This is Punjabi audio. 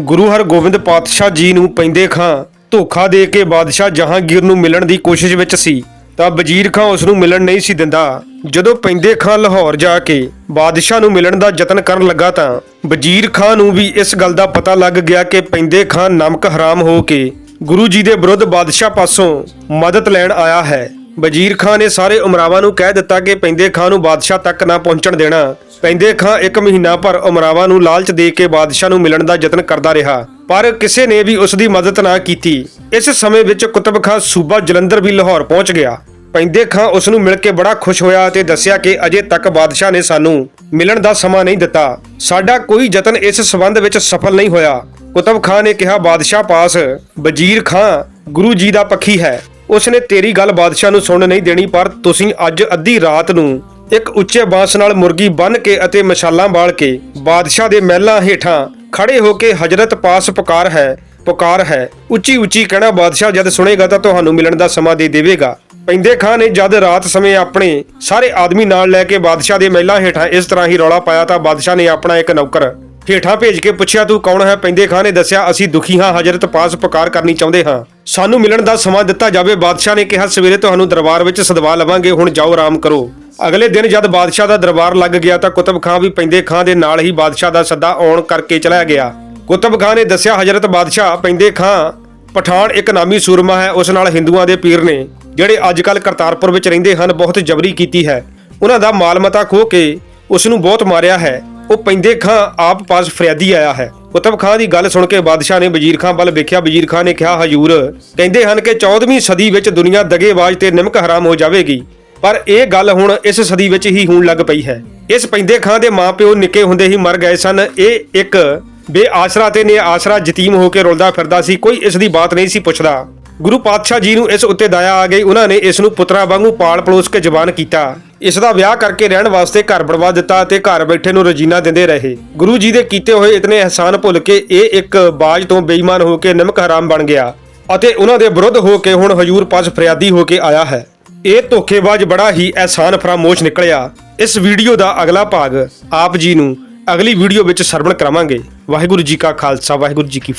ਗੁਰੂ ਹਰਗੋਬਿੰਦ ਪਾਤਸ਼ਾਹ ਜੀ ਨੂੰ ਪੈਂਦੇ ਖਾਂ, ਧੋਖਾ ਦੇ ਕੇ ਬਾਦਸ਼ਾਹ ਜਹਾਂਗੀਰ ਨੂੰ ਮਿਲਣ ਦੀ ਕੋਸ਼ਿਸ਼ ਵਿੱਚ ਸੀ, ਤਾਂ ਵਜ਼ੀਰ ਖਾਂ ਉਸ ਨੂੰ ਮਿਲਣ ਨਹੀਂ ਸੀ ਦਿੰਦਾ। ਜਦੋਂ ਪੈਂਦੇ ਖਾਂ ਲਾਹੌਰ ਜਾ ਕੇ ਬਾਦਸ਼ਾਹ ਨੂੰ ਮਿਲਣ ਦਾ ਯਤਨ ਕਰਨ ਲੱਗਾ ਤਾਂ ਵਜ਼ੀਰ ਖਾਂ ਨੂੰ ਵੀ ਇਸ ਗੱਲ ਦਾ ਪਤਾ ਲੱਗ ਗਿਆ ਕਿ ਪੈਂਦੇ ਖਾਂ ਨਮਕ ਹਰਾਮ ਹੋ ਕੇ ਗੁਰੂ ਜੀ ਦੇ ਵਿਰੁੱਧ ਬਾਦਸ਼ਾਹ ਪਾਸੋਂ ਮਦਦ ਲੈਣ ਆਇਆ ਹੈ। ਵਜ਼ੀਰ ਖਾਂ ਨੇ ਸਾਰੇ ਉਮਰਾਵਾਂ ਨੂੰ ਕਹਿ ਦਿੱਤਾ ਕਿ ਪੈਂਦੇ ਖਾਂ ਨੂੰ ਬਾਦਸ਼ਾਹ ਤੱਕ ਨਾ ਪਹੁੰਚਣ ਦੇਣਾ। ਪੈਂਦੇ ਖਾਂ ਇੱਕ ਮਹੀਨਾ ਭਰ ਉਮਰਾਵਾਂ ਨੂੰ ਲਾਲਚ ਦੇ ਕੇ ਬਾਦਸ਼ਾਹ ਨੂੰ ਮਿਲਣ ਦਾ ਯਤਨ ਕਰਦਾ ਰਿਹਾ, ਪਰ ਕਿਸੇ ਨੇ ਵੀ ਉਸ ਦੀ ਮਦਦ ਨਾ ਕੀਤੀ। ਇਸ ਸਮੇਂ ਵਿੱਚ ਕੁਤਬ ਖਾਂ ਸੂਬਾ ਜਲੰਧਰ ਵੀ ਲਾਹੌਰ ਪਹੁੰਚ ਗਿਆ। ਪੈਂਦੇ ਖਾਂ ਉਸ ਨੂੰ ਮਿਲ ਕੇ ਬੜਾ ਖੁਸ਼ ਹੋਇਆ ਤੇ ਦੱਸਿਆ ਕਿ ਅਜੇ ਤੱਕ ਬਾਦਸ਼ਾਹ ਨੇ ਸਾਨੂੰ ਮਿਲਣ ਦਾ ਸਮਾਂ ਨਹੀਂ ਦਿੱਤਾ। ਸਾਡਾ ਕੋਈ ਯਤਨ ਇਸ ਸਬੰਧ ਵਿੱਚ ਸਫਲ ਨਹੀਂ ਹੋਇਆ। ਕੁਤਬ ਖਾਂ ਨੇ ਕਿਹਾ, ਬਾਦਸ਼ਾਹ ਪਾਸ, ਵਜ਼ੀਰ ਖਾਂ, ਗੁਰੂ ਜੀ ਦਾ ਪੱਖੀ ਹੈ। ਉਸ ਨੇ ਤੇਰੀ ਗੱਲ ਬਾਦਸ਼ਾਹ ਨੂੰ ਸੁਣ ਨਹੀਂ ਦੇਣੀ, ਪਰ ਤੁਸੀਂ ਅੱਜ ਅੱਧੀ ਰਾਤ ਨੂੰ ਇੱਕ ਉੱਚੇ ਬਾਂਸ ਨਾਲ ਮੁਰਗੀ ਬੰਨ ਕੇ ਅਤੇ ਮਸ਼ਾਲਾਂ ਬਾਲ ਕੇ ਬਾਦਸ਼ਾਹ ਦੇ ਮਹਿਲਾਂ ਹੇਠਾਂ ਖੜੇ ਹੋ ਕੇ ਹਜ਼ਰਤ ਪਾਸ ਪੁਕਾਰ ਹੈ ਪੁਕਾਰ ਹੈ। ਉੱਚੀ ਉੱਚੀ ਕਹਿਣਾ ਬਾਦਸ਼ਾਹ ਜਦ ਸੁਣੇਗਾ ਤਾਂ ਤੁਹਾਨੂੰ ਮਿਲਣ ਦਾ ਸਮਾਂ ਦੇ ਦੇਵੇਗਾ। ਪੈਂਦੇ ਖਾਂ ਨੇ ਜਦ ਰਾਤ ਸਮੇਂ ਆਪਣੇ ਸਾਰੇ ਆਦਮੀ ਨਾਲ ਲੈ ਕੇ ਬਾਦਸ਼ਾਹ ਦੇ ਮਹਿਲਾਂ ਹੇਠਾਂ ਇਸ ਤਰ੍ਹਾਂ ਹੀ ਰੌਲਾ ਪਾਇਆ ਤਾਂ ਬਾਦਸ਼ਾਹ ਨੇ ਆਪਣਾ ਇੱਕ ਨੌਕਰ ਹੇਠਾਂ ਭੇਜ ਕੇ ਪੁੱਛਿਆ, ਤੂੰ ਕੌਣ ਹੈ? ਪੈਂਦੇ ਖਾਂ ਨੇ ਦੱਸਿਆ, ਅਸੀਂ ਦੁਖੀ ਹਾਂ ਹਜ਼ਰਤ ਪਾਸ ਪੁਕਾਰ ਕਰਨੀ ਚਾਹੁੰਦੇ ਹਾਂ। ਸਾਨੂੰ ਮਿਲਣ ਦਾ ਸਮਾਂ ਦਿੱਤਾ ਜਾਵੇ। ਬਾਦਸ਼ਾਹ ਨੇ ਕਿਹਾ, ਸਵੇਰੇ ਤੁਹਾਨੂੰ ਦਰਬਾਰ ਵਿੱਚ ਸਦਵਾ ਲਵਾਂਗੇ, ਹੁਣ ਜਾਓ, ਆਰਾਮ ਕਰੋ। ਅਗਲੇ ਦਿਨ ਜਦ ਬਾਦਸ਼ਾਹ ਦਾ ਦਰਬਾਰ ਲੱਗ ਗਿਆ, ਤਾਂ ਕੁਤਬ ਖਾਂ ਵੀ ਪੈਂਦੇ ਖਾਂ ਦੇ ਨਾਲ ਹੀ ਬਾਦਸ਼ਾਹ ਦਾ ਸੱਦਾ ਆਉਣ ਕਰਕੇ ਚਲਾ ਗਿਆ। ਕੁਤਬ ਖਾਂ ਨੇ ਦੱਸਿਆ, ਹਜ਼ਰਤ ਬਾਦਸ਼ਾਹ, ਪੈਂਦੇ ਖਾਂ, ਪਠਾਨ ਇੱਕ ਨਾਮੀ ਸੂਰਮਾ ਹੈ, ਉਸ ਨਾਲ ਹਿੰਦੂਆਂ ਦੇ ਪੀਰ ਨੇ, ਜਿਹੜੇ ਅੱਜ ਕੱਲ ਕਰਤਾਰਪੁਰ ਵਿੱਚ ਰਹਿੰਦੇ ਹਨ, ਬਹੁਤ ਜਬਰੀ ਕੀਤੀ ਹੈ। ਉਹਨਾਂ ਦਾ ਮਾਲ ਮਤਾ ਖੋਹ ਕੇ ਉਸ ਨੂੰ ਬਹੁਤ ਮਾਰਿਆ ਹੈ। ਉਹ ਪੈਂਦੇ ਖਾਂ ਆਪ ਪਾਸ ਫਰਿਆਦੀ ਆਇਆ ਹੈ। ਕੁਤਬ ਖਾਂ ਦੀ ਗੱਲ ਸੁਣ ਕੇ ਬਾਦਸ਼ਾਹ ਨੇ ਵਜ਼ੀਰ ਖਾਂ ਵੱਲ ਵੇਖਿਆ। ਵਜ਼ੀਰ ਖਾਂ ਨੇ ਕਿਹਾ, ਹਜੂਰ, ਕਹਿੰਦੇ ਹਨ ਕਿ 14ਵੀਂ ਸਦੀ ਵਿੱਚ ਦੁਨੀਆ ਦਗੇਬਾਜ਼ ਤੇ ਨਿਮਕ ਹਰਾਮ ਹੋ ਜਾਵੇਗੀ। ਪਰ ਇਹ ਗੱਲ ਹੁਣ ਇਸ ਸਦੀ ਵਿੱਚ ਹੀ ਹੋਣ ਲੱਗ ਪਈ ਹੈ। ਇਸ ਪੈਂਦੇ ਖਾਂ ਦੇ ਮਾਪਿਓ ਨਿੱਕੇ ਹੁੰਦੇ ਹੀ ਮਰ ਗਏ ਸਨ। ਇਹ ਇੱਕ ਬੇਆਸਰਾ ਤੇ ਨੇ ਆਸਰਾ ਯਤੀਮ ਹੋ ਕੇ ਰੁਲਦਾ ਫਿਰਦਾ ਸੀ। ਕੋਈ ਇਸ ਦੀ ਬਾਤ ਨਹੀਂ ਸੀ ਪੁੱਛਦਾ। ਗੁਰੂ ਪਾਤਸ਼ਾਹ ਜੀ ਨੂੰ ਇਸ ਉੱਤੇ ਦਇਆ ਆ ਗਈ। ਉਹਨਾਂ ਨੇ ਇਸ ਨੂੰ ਪੁੱਤਰਾ ਵਾਂਗੂ ਪਾਲ ਪਲੋਸ ਕੇ ਜਵਾਨ ਕੀਤਾ। ਇਸ ਦਾ ਵਿਆਹ ਕਰਕੇ ਰਹਿਣ ਵਾਸਤੇ ਘਰ ਬਣਵਾ ਦਿੱਤਾ ਅਤੇ ਘਰ ਬੈਠੇ ਨੂੰ ਰਜੀਨਾ ਦਿੰਦੇ ਰਹੇ। ਗੁਰੂ ਜੀ ਦੇ ਕੀਤੇ ਹੋਏ ਇਤਨੇ ਅਹਿਸਾਨ ਭੁੱਲ ਕੇ ਇਹ ਇੱਕ ਬਾਜ ਤੋਂ ਬੇਈਮਾਨ ਹੋ ਕੇ ਨਮਕ ਹਰਾਮ ਬਣ ਗਿਆ ਅਤੇ ਉਹਨਾਂ ਦੇ ਵਿਰੁੱਧ ਹੋ ਕੇ ਹੁਣ ਹਜੂਰ ਪਾਸ ਫਰਿਆਦੀ ਹੋ ਕੇ ਆਇਆ ਹੈ। ਇਹ ਧੋਖੇਬਾਜ਼ ਬੜਾ ਹੀ ਅਹਿਸਾਨ ਫਰਾਮੋਸ਼ ਨਿਕਲਿਆ। ਇਸ ਵੀਡੀਓ ਦਾ ਅਗਲਾ ਭਾਗ ਆਪ ਜੀ ਨੂੰ ਅਗਲੀ ਵੀਡੀਓ ਵਿੱਚ ਸਰਵਣ ਕਰਾਵਾਂਗੇ। ਵਾਹਿਗੁਰੂ ਜੀ ਕਾ ਖਾਲਸਾ, ਵਾਹਿਗੁਰੂ ਜੀ ਕੀ